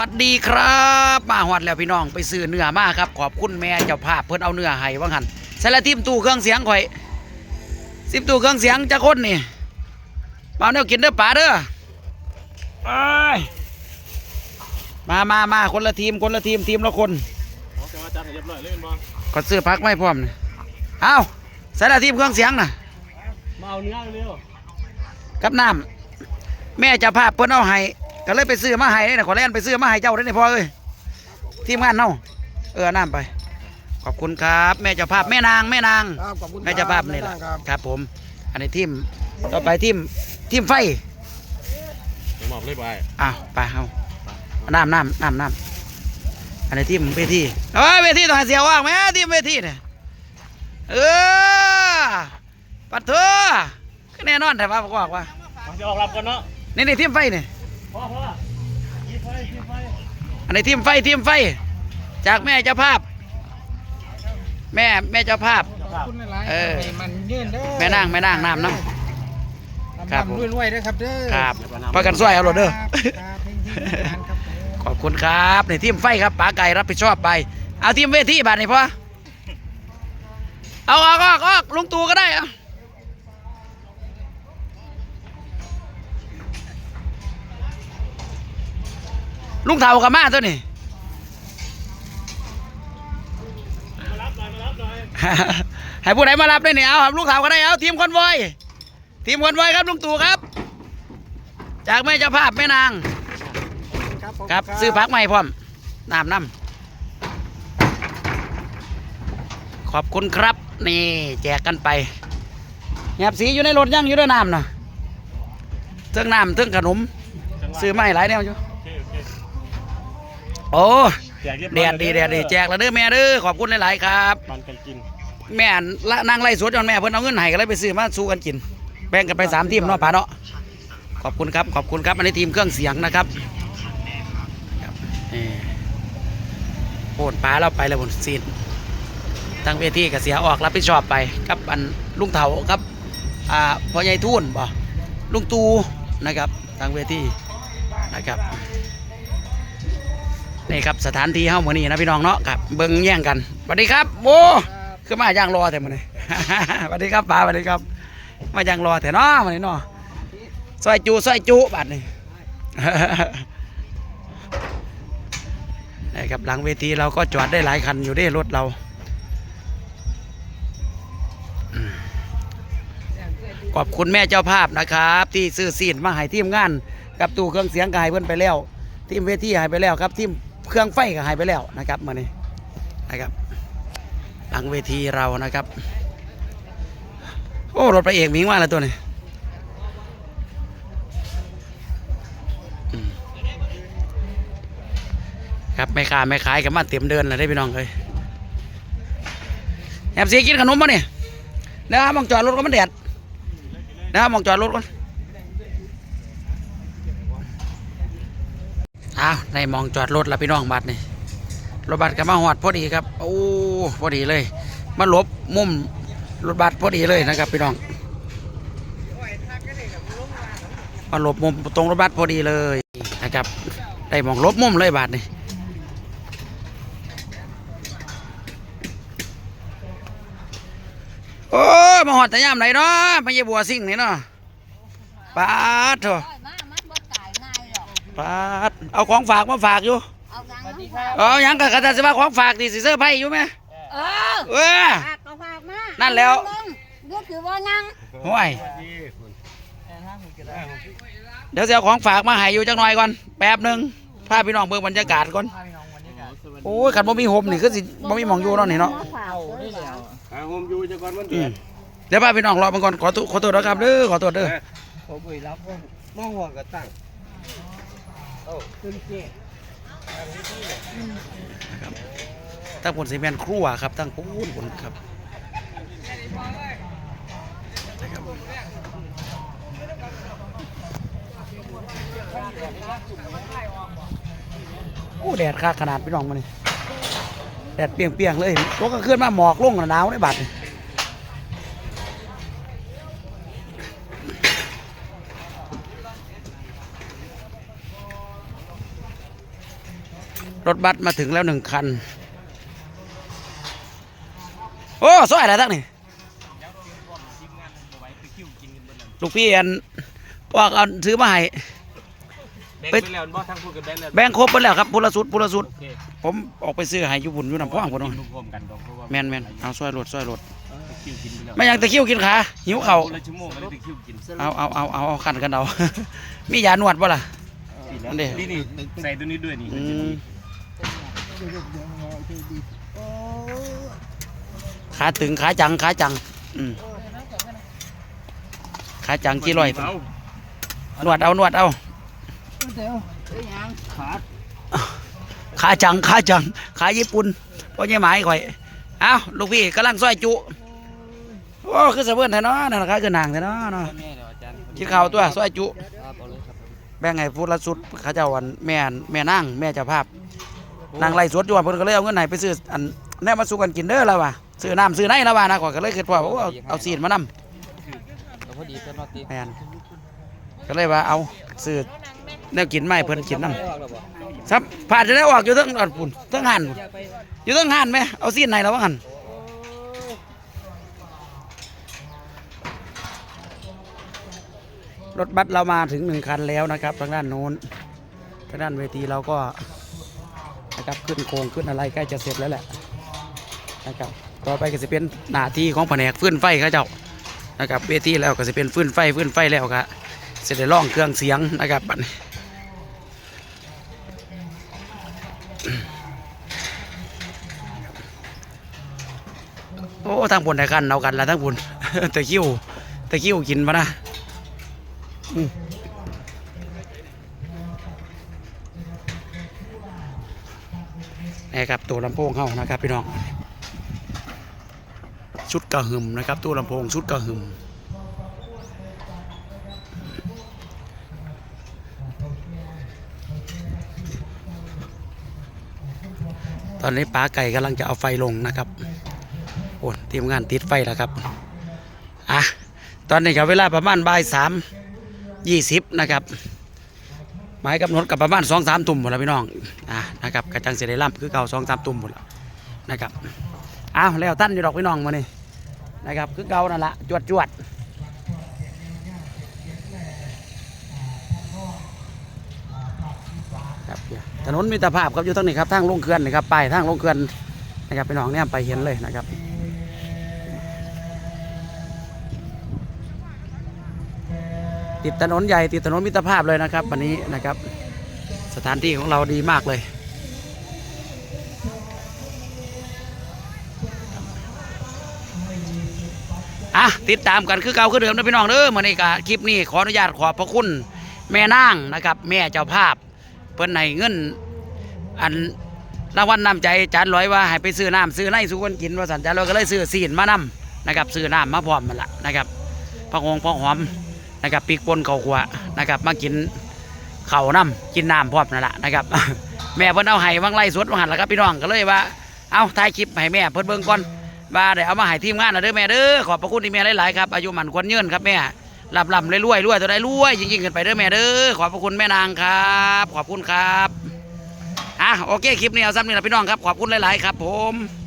วัสดีครับ มาหอดแล้วพี่น้องไปซื้อเนื้อมาครับ ขอบคุณแม่เจ้าภาพเพิ่นเอาเนื้อให้ว่างหันใส่ละทิมตู้เครื่องเสียงข่อยซิมตู้เครื่องเสียงจะคนนี่มาเอาแนวกินเด้อป๋าเด้อไปมามามาคนละทีมคนละทีมทีมละคนอ๋อแต่ว่าจัดให้เรียบร้อยเลยแม่นบ่ก็ซื้อพักไม่พร้อมนี่เอาใส่ละทีมเครื่องเสียงน่ะมาเอาเนื้อเร็วกับน้ำแม่เจ้าภาพเพิ่นเอาให้ ก็เลยไปซื้อมาให้นี่นะขอแล่นไปซื้อมาให้เจ้าได้นี่พ่อเอ้ยทีมงานเนาเออเอาน้ำไป ขอบคุณครับ แม่เจ้าภาพแม่นางแม่นาง ครับขอบคุณแม่เจ้าภาพนี่แหละครับครับผม อันนี้ทีมต่อไปทีมทีมไฟไปมอบเลยไปอ้าวไปเอาเอาน้ำน้ำน้ำน้ำอันนี้ทีมเวทีเอ้ยเวทีต้องให้เสียว่างไหมทีมเวทีเนี่ยเออปัดเถอะก็แน่นอนแต่ว่าบอกว่ามาจะออกรับกันเนาะนี่นี่ทีมไฟนี่พ่อพ่อยีไฟยีไฟ อันนี้ทีมไฟทีมไฟ จากแม่เจ้าภาพ แม่แม่เจ้าภาพ ขอบคุณหลายๆเออ ให้มันยืนเด้อแม่นางแม่นางน้ำน้ครับผมทำๆรวยๆเด้อครับเด้อำครับประกันช่วยเอาโหลดเด้อ ครับครับเฮงๆงานครับผมขอบคุณครับในทีมไฟครับป๋าไก่รับผิดชอบไป เอาทีมเวทีบาทนี่พ่อเอาออกออกออกลุงตู่ก็ได้เอา ลุงเถากับมาตัวนี่มารับหน่อยมารับหน่อยให้ผู้ใดมารับได้เนี่ยเอาครับลูกสาวก็ได้เอาทีมคอนวอยทีมคอนวอยครับลุงตู่ครับ จากแม่เจ้าภาพแม่นาง ครับผมครับซื้อพักใหม่พร้อมน้ำน้ำขอบคุณครับ นี่แจกกันไปแหบสีอยู่ในรถยังอยู่ด้วยน้ำนะเทิงน้ำเทิงขนม ซื้อมาให้หลายแนวอยู่โอเคโอเค โอ้แจกเรียบแดร้อยดดีแดดดีแจกแล้วเด้อแม่เด้อขอบคุณหลายๆครับปันกันกินแม่นละนางไล่สวดจนแม่เพิ่นเอาเงินให้ก็เลยไปซื้อมาสู้กันกิน แบ่งกันไปสามทีมเนาะผาเนาะขอบคุณครับขอบคุณครับอันนี้ทีมเครื่องเสียงนะครับครับนี่โอนปลาเราไปแล้วบนซีนตั้งเวทีกับเสียออกรับผิดชอบไปครับอันลุงเถาครับอ่าพ่อใหญ่ทุ่นบ่ลุงตูนะครับตั้งเวทีนะครับ นี่ครับสถานที่เฮ้ามือนี้นะพี่น้องเนาะครับเบิ้งแย่งกันสวัสดีครับโอ้คือมาย่างรอแต่มันนี่สวัสดีครับป้าสวัสดีครับ มาย่างรอแต่เนาะมันนี่เนาะซอยจูซอยจูบัดนี่นี่ครับหลังเวทีเราก็จอดได้หลายคันอยู่ได้รถเราอืมขอบคุณแม่เจ้าภาพนะครับ ที่ซื้อซีนมาให้ทีมงาน กับตู้เครื่องเสียงก็ให้เพิ่นไปแล้วทีมเวทีให้ไปแล้วครับทีม เครื่องไฟก็ให้ไปแล้วนะครับมานี่นะครับหลังเวทีเรานะครับ โอ้รถพระเอกมิงมาแล้วตัวนี้ครับไม่ค้าไม่ขายกันมาเต็มเดินเลยได้พี่น้องเลยแอบสีกินขนมมาเนี่ยเดี๋ยวหามองจอดรถก็มันแดดเดี๋ยวหามองจอดรถก่อน อ้าวในมองจอดรถแล้วพี่น้องบัดนี่รถบัสก็มาหอดพอดีครับ โอ้พอดีเลย มาลบมุมรถบัสพอดีเลยนะครับพี่น้องมาหลบมุมตรงรถบัสพอดีเลยนะครับ ได้มองลบมุมเลยบาทนี่โอ้มาหอดแต่ยามไหนเนาะไม่ใช่บัวซิ่งนี่เนาะปาดเถอะ ปาดเอาของฝากมาฝากอยู่เอายังเอาหยังกับกระดาษสิว่าของฝากดิสิเสื้อร์ไพ่อยู่ไหมเออเออ ฝากก็ฝากมานั่นแล้วเรียกคือว่ายังห่วยเดี๋ยวจะเอาของฝากมาให้อยู่จังหน่อยก่อนแป๊บหนึงพาพี่น้องเบิ่งบรรยากาศก่อนโอ้ยขันบ่มีโฮมนี่คือสิบ่มีหมองอยู่เนาะนี่เนาะฝากเลยเหรอหาโฮมอยู่จะก่อนวันอืเกิมดเดี๋ยวพาพี่น้องรอมันก่อนขอตัวขอตัวนะครับเด้อขอตัวเด้อผมไปรับว่ามองหัวกระตั้ง โอ้ตึงเจ๊ตั้งผลซีเมนครัวครับ ตั้งปูนผลครับโอ้แดดค่าขนาดพี่น้องมานี่แดดเปียงๆเลยรถก็ขึ้นมาหมอกลงหนาวในบัดนี่ รถบัสมาถึงแล้วหนึ่งคัน โอ้สวยอะไรทั้งนี่ลูกพี่อันว่าเอาซื้อมาให้แบ่งไปแล้วบ่ทั้งพูดกันแบ่งแล้วแบ่งครบไปแล้วครับพุละสุดพุละสุดโอเคผมออกไปซื้อให้อยู่บุญอยู่น้ำพ่วงพุ่นเนาะกินรวมๆกันดอกเพราะว่าแมนแมนเอาซอยรถซอยรถตะคริวกินไปแล้วไม่อยากตะคริวกินขาหิวเข่าวคนละชั่วโมงก็เลยตะคริวกินเอาเอาเอาเอาเอาขันกันเอา มียานวดป่ะล่ะอันเด้นี่นี่ใส่ตัวนี้ด้วยนี่อืม ขาตึงขาจังขาจัง อืมขาจังกี่ร้อยเอานวดเอานวดเอาขาดขาจังขาจังขาญี่ปุ่นพ่อใหญ่หมายข่อยเอ้าลูกพี่กำลังซอยจุโอ้คือสะเพื่อนแท้เนาะนั่นขาคือนางแท้เนาะเนาะกินข้าวตัวซอยจุแบ่งให้ผู้ละสุดเขาเจ้าอันแม่นแม่นางแม่เจ้าภาพ นางไล่สวดอยู่ว่าเพิ่นก็เลยเอาเงินไหนไปซื้ออันแน่มาสู้กันกินเด้อแล้วว่ะซื้อน้ำซื้อไหนแล้วว่ะนะก่อนก็เลยคิดว่าโอ้เอาเอาซีนมานำพอดีเป็นนอตีแม่นก็เลยว่าเอาซื้อแนวกินไม่เพิ่นกินน้ำซับผ่านจะได้ออกอยู่เทั้งอันปุ่นเทั้งหันอยู่เทั้งหันไหมเอาซีนไหนแล้วว่าหันรถบัสเรามาถึงหนึ่งคันแล้วนะครับ ทางด้านโน้นทางด้านเวทีเราก็ นะครับขึ้นโครงขึ้นอะไรใกล้จะเสร็จแล้วแหละนะครับต่อไปก็จะเป็นหน้าที่ของแผนกฟื้นไฟเขาเจ้านะครับเวทีแล้วก็จะเป็นฟื้นไฟฟื้นไฟแล้วก็จะได้ร้องเครื่องเสียงนะครับบัดนี้โอ้ทางบนไทยกันเอากันละทั้งบนตะคิวตะคิวกินมานะ นี่ครับตัวลำโพงเข้านะครับพี่น้องชุดกระหึ่มนะครับตู้ลำโพงชุดกระหึ่มตอนนี้ป้าไก่กำลังจะเอาไฟลงนะครับโอ้ทีมงานติดไฟแล้วครับอะตอนนี้กับเวลาประมาณบ่ายสามยี่สิบนะครับ หมายกำหนดกับประมาณสองสามตุ่มหมดแล้วพี่น้องอะนะครับกระจังเสได็ล่ำคือเก่าสองสามตุ่มหมดแล้วนะครับอ้าวแล้วท่านอยู่ดอกพี่น้องมานี่นะครับคือเก่านั่นละจวดจวดครับถนนมิตรภาพครับอยู่ตรงนี้ครับทางลงเขื่อนนะครับไปทางลงเขื่อนนะครับพี่น้องเนี่ยไปเห็นเลยนะครับ ติดถนนใหญ่ติดถนนมิตรภาพเลยนะครับ วันนี้นะครับ สถานที่ของเราดีมากเลยอะติดตามกันคือเก่าคือเดิมนะพี่น้องเด้อมื่อนี้กะคลิปนี้ขออนุญาตขอบพระคุณแม่นางนะครับ แม่เจ้าภาพเพิ่นให้เงิน อันรางวัลนำใจจานร้อยว่าให้ไปซื้อน้ำซื้อในสุกันกินว่าสันจานร้อยก็เลยซื้อซีนมานำนะครับซื้อน้ำมาพร้อมมันละนะครับผักหงผักหอม นะครับปีกปนเขาขัวนะครับมากินเข้าน้ำกินน้ำพร้อมนั่นแหละนะครับ แม่เพิ่นเอาให้วางไล่สวดวางหันแล้วครับพี่น้องก็เลยว่า เอาถ่ายคลิปให้แม่เพิ่นเบิ่งก่อนว่าได้เอามาให้ทีมงานนะเด้อแม่เด้อขอบพระคุณที่แม่หลายๆครับอายุหมันควรยืนครับแม่ลำลำรวยๆรวยตัวใดรวยยิ่งๆขึ้นไปเด้อแม่เด้อขอบพระคุณแม่นางครับ ขอบคุณครับอะโอเคคลิปนี้เอาซ้ำนี่แหละพี่น้องครับขอบคุณหลายๆครับ ผม